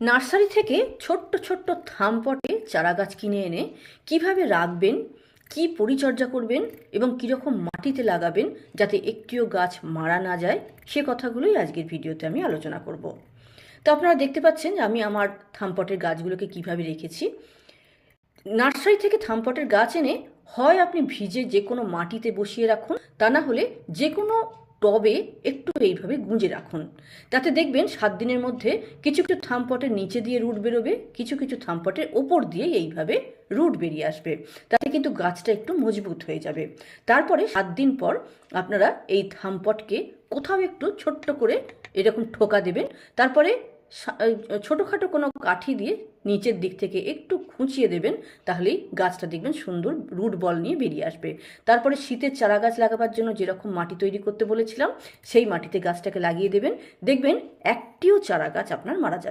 Nursery থেকে ছোট্ট ছোট্ট থামপটে চারা গাছ কিনে এনে কীভাবে রাখবেন, কি পরিচর্যা করবেন এবং কীরকম মাটিতে লাগাবেন যাতে একটিও গাছ মারা না যায়, সে কথাগুলোই আজকের ভিডিওতে আমি আলোচনা করব। তো আপনারা দেখতে পাচ্ছেন আমি আমার থামপটের গাছগুলোকে কীভাবে রেখেছি। নার্সারি থেকে থামপটের গাছ এনে হয় আপনি ভিজে যে কোনো মাটিতে বসিয়ে রাখুন, তা না হলে যে কোনো টবে একটু এইভাবে গুঁজে রাখুন। তাতে দেখবেন সাত দিনের মধ্যে কিছু কিছু থামপটের নিচে দিয়ে রুট বেরোবে, কিছু কিছু থামপটের ওপর দিয়ে এইভাবে রুট বেরিয়ে আসবে। তাতে কিন্তু গাছটা একটু মজবুত হয়ে যাবে। তারপরে সাত দিন পর আপনারা এই থামপটকে কোথাও একটু ছোট্ট করে এরকম ঠোকা দেবেন। তারপরে ছোটোখাটো কোনো কাঠি দিয়ে নিচের দিক থেকে একটু খুঁচিয়ে দেবেন, তাহলেই গাছটা দেখবেন সুন্দর রুট বল নিয়ে বেরিয়ে আসবে। তারপরে শীতের চারা গাছ লাগাবার জন্য যেরকম মাটি তৈরি করতে বলেছিলাম, সেই মাটিতে গাছটাকে লাগিয়ে দেবেন। দেখবেন একটিও চারা গাছ আপনার মারা যাবে